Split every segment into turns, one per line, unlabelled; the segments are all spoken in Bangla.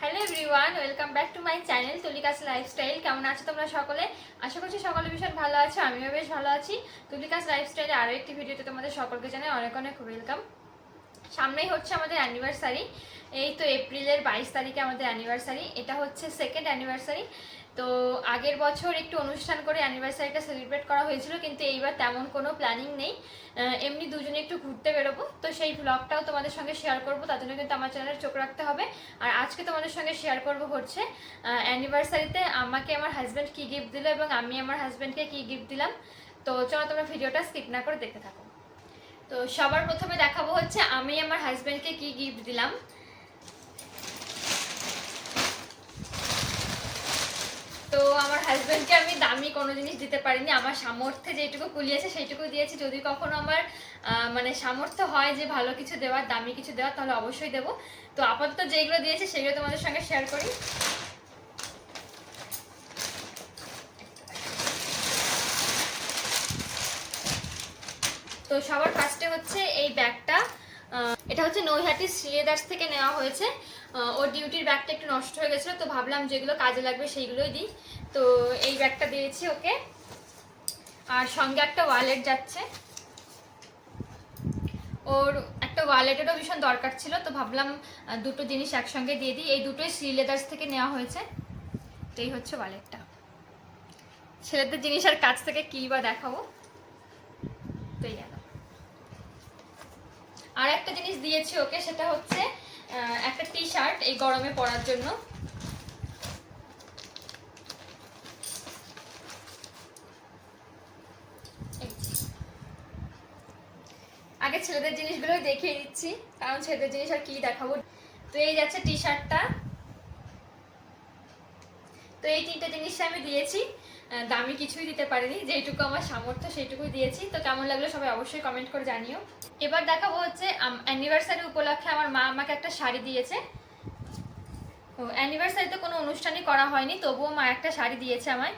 Hello everyone welcome back to my channel Tulika's lifestyle কেমন আছো তোমরা সকলে? আশা করছি সকলে ভীষণ ভালো আছো, আমিও বেশ ভালো আছি। তুলিকাস লাইফস্টাইলে আরও একটি ভিডিওতে তোমাদের সকলকে জানাই অনেক অনেক ওয়েলকাম সামনেই হচ্ছে আমাদের অ্যানিভার্সারি এই তো এপ্রিলের বাইশ তারিখে আমাদের অ্যানিভার্সারি এটা হচ্ছে সেকেন্ড অ্যানিভার্সারি তো আগের বছর একটু অনুষ্ঠান করে অ্যানিভার্সারিটা সেলিব্রেট করা হয়েছিল, কিন্তু এইবার তেমন কোনো প্ল্যানিং নেই। এমনি দুজনে একটু ঘুরতে বেরোবো। তো সেই ব্লগটাও তোমাদের সঙ্গে শেয়ার করব। তার জন্য কিন্তু আমার চ্যানেলে চোখ রাখতে হবে। আর আজকে তোমাদের সঙ্গে শেয়ার করব হচ্ছে অ্যানিভার্সারিতে আমাকে আমার হাজব্যান্ড কী গিফট দিল এবং আমি আমার হাজব্যান্ডকে কী গিফট দিলাম। তো চলো তোমরা ভিডিওটা স্কিপ না করে দেখতে থাকো। তো সবার প্রথমে দেখাবো হচ্ছে আমি আমার হাজব্যান্ডকে কি গিফট দিলাম। তো আমার হাজব্যান্ডকে আমি দামি কোনো জিনিস দিতে পারিনি, আমার সামর্থ্যে যেটুকু কুলিয়েছে সেইটুকু দিয়েছি। যদি কখনো আমার মানে সামর্থ্য হয় যে ভালো কিছু দেওয়ার, দামি কিছু দেওয়ার, তাহলে অবশ্যই দেবো। তো আপাতত যেগুলো দিয়েছে সেগুলো তোমাদের সঙ্গে শেয়ার করি। সবার ফার্স্টে হচ্ছে এই ব্যাগটা। এটা হচ্ছে নৈহাটি শ্রীলেদার্স থেকে নেওয়া হয়েছে। ওর ডিউটির ব্যাগটা একটু নষ্ট হয়ে গেছিল, তো ভাবলাম যেগুলো কাজে লাগবে সেইগুলোই দিই। তো এই ব্যাগটা দিয়েছি ওকে। আর সঙ্গে একটা ওয়ালেট যাচ্ছে। ওর একটা ওয়ালেটেরও ভীষণ দরকার ছিল, তো ভাবলাম দুটো জিনিস একসঙ্গে দিয়ে দিই। এই দুটোই শ্রীলেদার্স থেকে নেওয়া হয়েছে। তো এই হচ্ছে ওয়ালেটটা ছেলেদের জিনিস আর কাছ থেকে কী বা দেখাবো তো এই গেল আর একটা জিনিস দিয়েছি ওকে, সেটা হচ্ছে একটা টি শার্ট এই গরমে পরার জন্য। আগে ছেলেদের জিনিসগুলো দেখিয়ে দিচ্ছি, কারণ ছেলেদের জিনিস আর কি দেখাবো। তো এই যাচ্ছে টি। শার্টটা তো এই তিনটে জিনিস আমি দিয়েছি। দামি কিছুই দিতে পারিনি যেটুকু আমার সামর্থ্য সেইটুকুই দিয়েছি। তো কেমন লাগল সবাই অবশ্যই কমেন্ট করে জানিও। এবার দেখাবো হচ্ছে অ্যানিভার্সারি উপলক্ষে আমার মা আমাকে একটা শাড়ি দিয়েছে। অ্যানিভার্সারিতে কোনো অনুষ্ঠানই করা হয়নি, তবুও মা একটা শাড়ি দিয়েছে আমায়।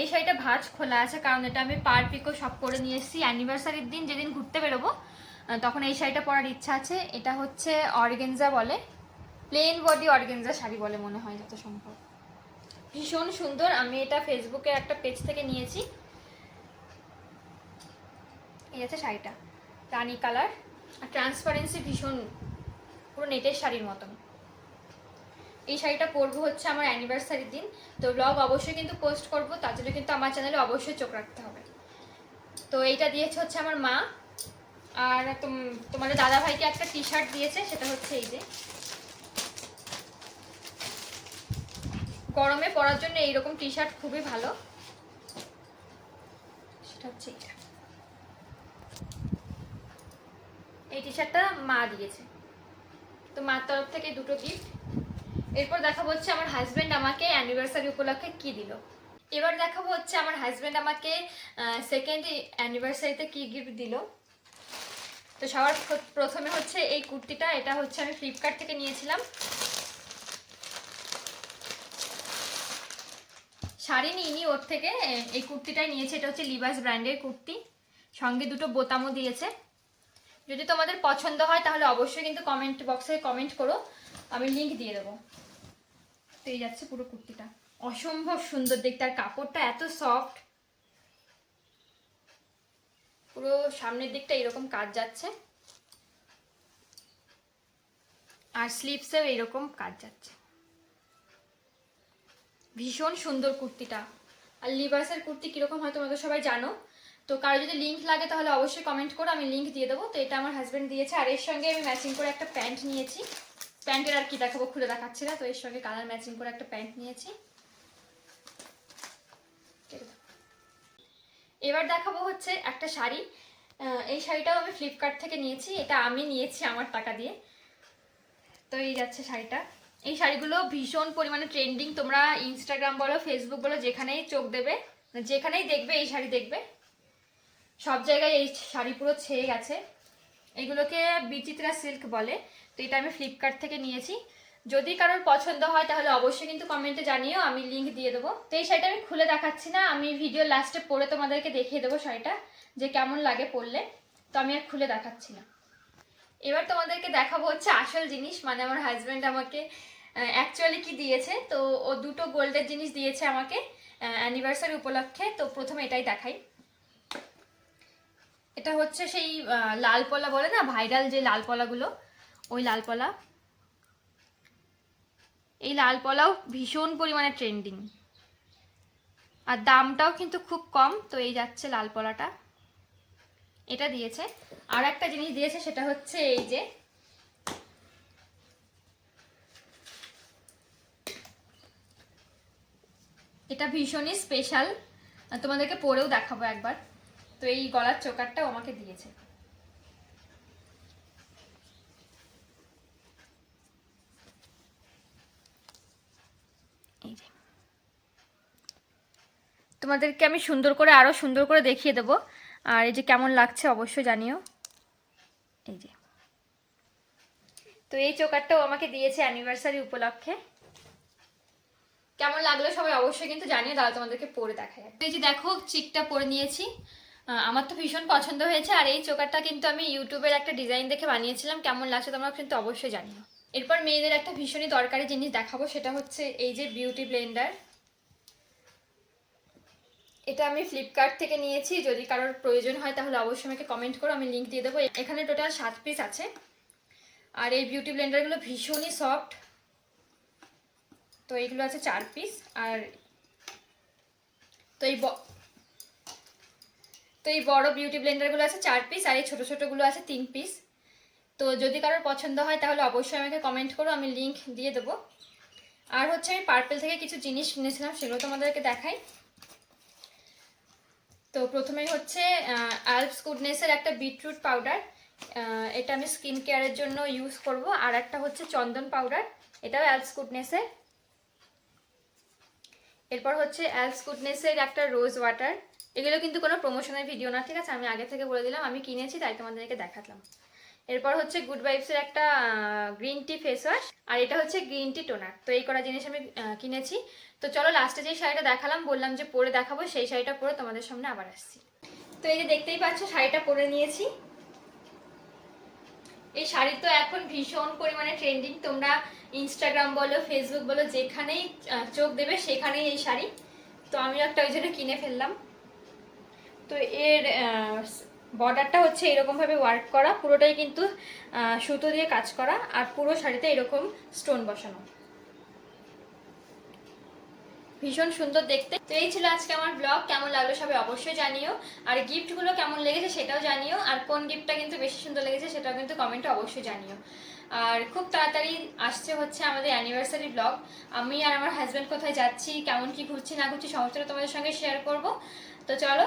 এই শাড়িটা ভাঁজ খোলা আছে, কারণ এটা আমি পার পিকো সব করে নিয়ে এসেছি। অ্যানিভার্সারির দিন যেদিন ঘুরতে বেরোবো তখন এই শাড়িটা পরার ইচ্ছা আছে। এটা হচ্ছে অর্গেনজা বলে প্লেন বডি অর্গেনজা শাড়ি বলে মনে হয় যত সম্ভব। ভীষণ সুন্দর। আমি এটা ফেসবুকে একটা পেজ থেকে নিয়েছি। এই আছে শাড়িটা। রানি কালার। আর ট্রান্সপারেন্সি ভীষণ। পুরো নেটের শাড়ির মতন। এই শাড়িটা পরবো হচ্ছে আমার অ্যানিভার্সারির দিন। তো ব্লগ অবশ্যই কিন্তু পোস্ট করব। তার জন্য কিন্তু আমার চ্যানেলে অবশ্যই চোখ রাখতে হবে। তো এইটা দিয়েছে হচ্ছে আমার মা। আর তোম- তোমাদের দাদা ভাইকে একটা টি শার্ট দিয়েছে। সেটা হচ্ছে এই যে। গরমে পরার জন্য এইরকম টি শার্ট খুবই ভালো। সেটা হচ্ছে এই টি শার্টটা মা দিয়েছে। তো মার তরফ থেকে দুটো গিফট এরপর দেখাবো হচ্ছে আমার হাজবেন্ড আমাকে অ্যানিভার্সারি উপলক্ষে কি দিল। এবার দেখাবো হচ্ছে আমার হাজবেন্ড আমাকে সেকেন্ড অ্যানিভার্সারিতে কি গিফট দিল। তো সবার প্রথমে হচ্ছে এই কুর্তিটা, এটা হচ্ছে আমি ফ্লিপকার্ট থেকে নিয়েছিলাম। শাড়ি নিইনি ওর থেকে। এই কুর্তিটাই নিয়েছে, এটা হচ্ছে লিভাস ব্র্যান্ডের কুর্তি। সঙ্গে দুটো বোতামও দিয়েছে। যদি তোমাদের পছন্দ হয় তাহলে অবশ্যই কিন্তু কমেন্ট বক্সে কমেন্ট করো। আমি লিঙ্ক দিয়ে দেবো। তো এই যাচ্ছে পুরো কুর্তিটা। অসম্ভব সুন্দর দেখতে, আর কাপড়টা এত সফট পুরো সামনের দিকটা এরকম কাজ যাচ্ছে। আর স্লিপসেও এরকম কাজ যাচ্ছে। ভীষণ সুন্দর কুর্তিটা। আর লিভার্সের কুর্তি কীরকম হয় তোমাদের সবাই জানো। তো কারও যদি লিঙ্ক লাগে তাহলে অবশ্যই কমেন্ট করো আমি লিঙ্ক দিয়ে দেবো। তো এটা আমার হাজব্যান্ড দিয়েছে আর এর সঙ্গে আমি ম্যাচিং করে একটা প্যান্ট নিয়েছি। প্যান্টের আর কি দেখাবো, খুলে দেখাচ্ছি না। তো এর সঙ্গে কালার ম্যাচিং করে একটা প্যান্ট নিয়েছি। এবার দেখাবো হচ্ছে একটা শাড়ি। এই শাড়িটাও আমি ফ্লিপকার্ট থেকে নিয়েছি। এটা আমি নিয়েছি আমার টাকা দিয়ে। তো এই যাচ্ছে শাড়িটা। এই শাড়িগুলো ভীষণ পরিমাণে ট্রেন্ডিং তোমরা ইনস্টাগ্রাম বলো ফেসবুক বলো, যেখানেই চোখ দেবে যেখানেই দেখবে, এই শাড়ি দেখবে। সব জায়গায় এই শাড়ি পুরো ছেয়ে গেছে। এগুলোকে বিচিত্রা সিল্ক বলে, তো এটা আমি ফ্লিপকার্ট থেকে নিয়েছি। যদি কারোর পছন্দ হয়, তাহলে অবশ্যই কিন্তু কমেন্টে জানিও, আমি লিঙ্ক দিয়ে দেবো। তো এই শাড়িটা আমি খুলে দেখাচ্ছি না, আমি ভিডিও লাস্টে পরে তোমাদেরকে দেখিয়ে দেবো শাড়িটা, যে কেমন লাগে পরলে। তো আমি আর খুলে দেখাচ্ছি না। এবার তোমাদেরকে দেখাবো হচ্ছে আসল জিনিস মানে আমার হাজব্যান্ড আমাকে অ্যাকচুয়ালি কি দিয়েছে, তো ও দুটো গোল্ডের জিনিস দিয়েছে আমাকে অ্যানিভার্সারি উপলক্ষে, তো প্রথমে এটাই দেখাই। এটা হচ্ছে সেই লাল পলা বলে না ভাইরাল যে লাল পলাগুলো, ওই লাল পলা। এই লাল পলাও ভীষণ পরিমাণে ট্রেন্ডিং আর দামটাও কিন্তু খুব কম, তো এই যাচ্ছে লাল পলাটা। এটা দিয়েছে। আর একটা জিনিস দিয়েছে, সেটা হচ্ছে এই যে এটা ভীষণই স্পেশাল তোমাদেরকে পরেও দেখাবো একবার। তো এই গলার চোকারটাও আমাকে দিয়েছে। তোমাদেরকে আমি সুন্দর করে, আরও সুন্দর করে দেখিয়ে দেবো। আর এই যে কেমন লাগছে অবশ্যই জানিও। এই যে। তো এই চোকারটাও আমাকে দিয়েছে অ্যানিভার্সারি উপলক্ষে। কেমন লাগল সবাই অবশ্যই কিন্তু জানিয়ে দাও, তোমাদেরকে পরে দেখায়। এই যে দেখো, চিকটা পরে নিয়েছি। আমার তো ভীষণ পছন্দ হয়েছে, আর এই চোকারটা কিন্তু আমি ইউটিউবের একটা ডিজাইন দেখে বানিয়েছিলাম। কেমন লাগছে তোমরা কিন্তু অবশ্যই জানিও। এরপর মেয়েদের একটা ভীষণই দরকারি জিনিস দেখাবো, সেটা হচ্ছে এই যে বিউটি ব্লেন্ডার এটা আমি ফ্লিপকার্ট থেকে নিয়েছি, যদি কারোর প্রয়োজন হয় তাহলে অবশ্যই আমাকে কমেন্ট করো, আমি লিঙ্ক দিয়ে দেবো। এখানে টোটাল সাত পিস আছে। আর এই বিউটি ব্লেন্ডারগুলো ভীষণই সফট তো এইগুলো আছে চার পিস আর তো এই তো এই বড় বিউটি ব্লেন্ডারগুলো আছে চার পিস আর এই ছোটো ছোটোগুলো আছে তিন পিস তো যদি কারোর পছন্দ হয় তাহলে অবশ্যই আমাকে কমেন্ট করো, আমি লিঙ্ক দিয়ে দেবো। আর হচ্ছে আমি পার্পেল থেকে কিছু জিনিস কিনেছিলাম, সেগুলো তোমাদেরকে দেখাই। তো প্রথমেই হচ্ছে আলপস গুডনেসের একটা বিটরুট পাউডার এটা আমি স্কিন কেয়ারের জন্য ইউজ করব। আর একটা হচ্ছে চন্দন পাউডার এটাও অ্যালপস গুডনেসের এরপর হচ্ছে অ্যালপস গুডনেসের একটা রোজ ওয়াটার এগুলো কিন্তু কোনো প্রমোশনের ভিডিও না, ঠিক আছে? আমি আগে থেকে বলে দিলাম, আমি কিনেছি, তাই তোমাদেরকে দেখালাম। এরপর হচ্ছে গুড ভাইবসের একটা গ্রিন টি ফেস ওয়াশ আর এটা হচ্ছে গ্রিন টি টোনার তো এই কটা জিনিস আমি কিনেছি। তো চলো লাস্টে যে শাড়িটা দেখালাম, বললাম যে পরে দেখাবো, সেই শাড়িটা পরে তোমাদের সামনে আবার আসছি। তো এই যে দেখতেই পাচ্ছ, শাড়িটা পরে নিয়েছি। এই শাড়ি তো এখন ভীষণ পরিমাণে ট্রেন্ডিং তোমরা ইনস্টাগ্রাম বলো ফেসবুক বলো, যেখানেই চোখ দেবে সেখানেই এই শাড়ি। তো আমিও একটা ওই জন্য কিনে ফেললাম। তো এর বর্ডারটা হচ্ছে এরকমভাবে ওয়ার্ক করা, পুরোটাই কিন্তু সুতো দিয়ে কাজ করা আর পুরো শাড়িতে এরকম স্টোন বসানো। ভীষণ সুন্দর দেখতে। তো এই ছিল আজকে আমার ব্লগ কেমন লাগল সবাই অবশ্যই জানিও। আর গিফটগুলো কেমন লেগেছে সেটাও জানিও। আর কোন গিফটটা কিন্তু বেশি সুন্দর লেগেছে সেটাও কিন্তু কমেন্টে অবশ্যই জানিও। আর খুব তাড়াতাড়ি আসছে হচ্ছে আমাদের অ্যানিভার্সারি ব্লগ আমি আর আমার হাজব্যান্ড কোথায় যাচ্ছি, কেমন কি ঘুরছি না ঘুরছি সমস্তটা তোমাদের সঙ্গে শেয়ার করব। তো চলো